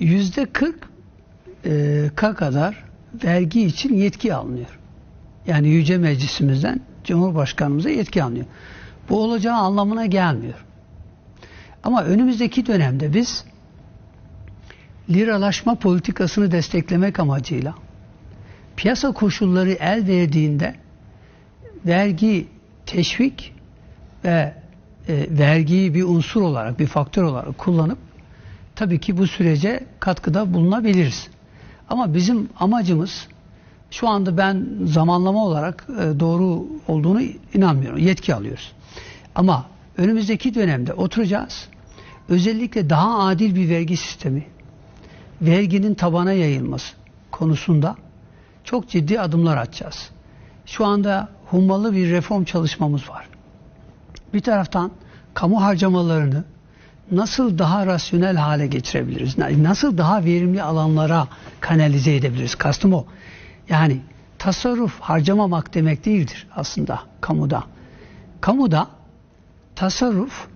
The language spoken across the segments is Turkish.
yüzde 40 e, ka kadar vergi için yetki alınıyor. Yani Yüce Meclisimizden Cumhurbaşkanımıza yetki alınıyor. Bu olacağı anlamına gelmiyor. Ama önümüzdeki dönemde biz liralaşma politikasını desteklemek amacıyla piyasa koşulları el verdiğinde vergi teşvik ve e, vergiyi bir unsur olarak, bir faktör olarak kullanıp tabii ki bu sürece katkıda bulunabiliriz. Ama bizim amacımız şu anda ben zamanlama olarak e, doğru olduğunu inanmıyorum. Yetki alıyoruz. Ama önümüzdeki dönemde oturacağız. Özellikle daha adil bir vergi sistemi, verginin tabana yayılması konusunda çok ciddi adımlar atacağız. Şu anda hummalı bir reform çalışmamız var. Bir taraftan kamu harcamalarını nasıl daha rasyonel hale getirebiliriz? Nasıl daha verimli alanlara kanalize edebiliriz? Kastım o. Yani tasarruf harcamamak demek değildir aslında kamuda. Kamuda tasarruf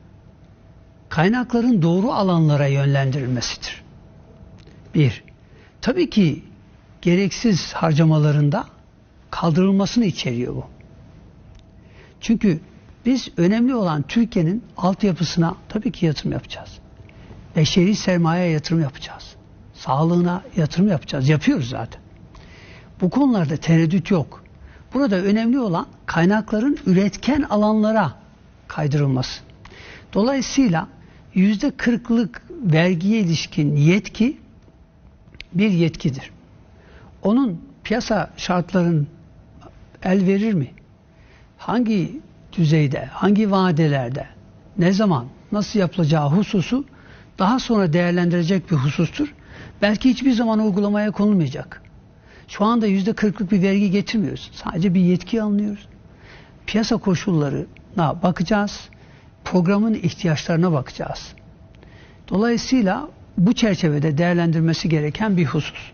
kaynakların doğru alanlara yönlendirilmesidir. Bir, tabii ki gereksiz harcamalarında kaldırılmasını içeriyor bu. Çünkü biz önemli olan Türkiye'nin altyapısına tabii ki yatırım yapacağız. Beşeri sermaye yatırım yapacağız. Sağlığına yatırım yapacağız. Yapıyoruz zaten. Bu konularda tereddüt yok. Burada önemli olan kaynakların üretken alanlara kaydırılması. Dolayısıyla yüzde kırklık vergiye ilişkin yetki bir yetkidir. Onun piyasa şartların el verir mi? Hangi düzeyde, hangi vadelerde, ne zaman, nasıl yapılacağı hususu daha sonra değerlendirecek bir husustur. Belki hiçbir zaman uygulamaya konulmayacak. Şu anda yüzde kırklık bir vergi getirmiyoruz. Sadece bir yetki alınıyoruz. Piyasa koşullarına bakacağız. Programın ihtiyaçlarına bakacağız. Dolayısıyla bu çerçevede değerlendirmesi gereken bir husus.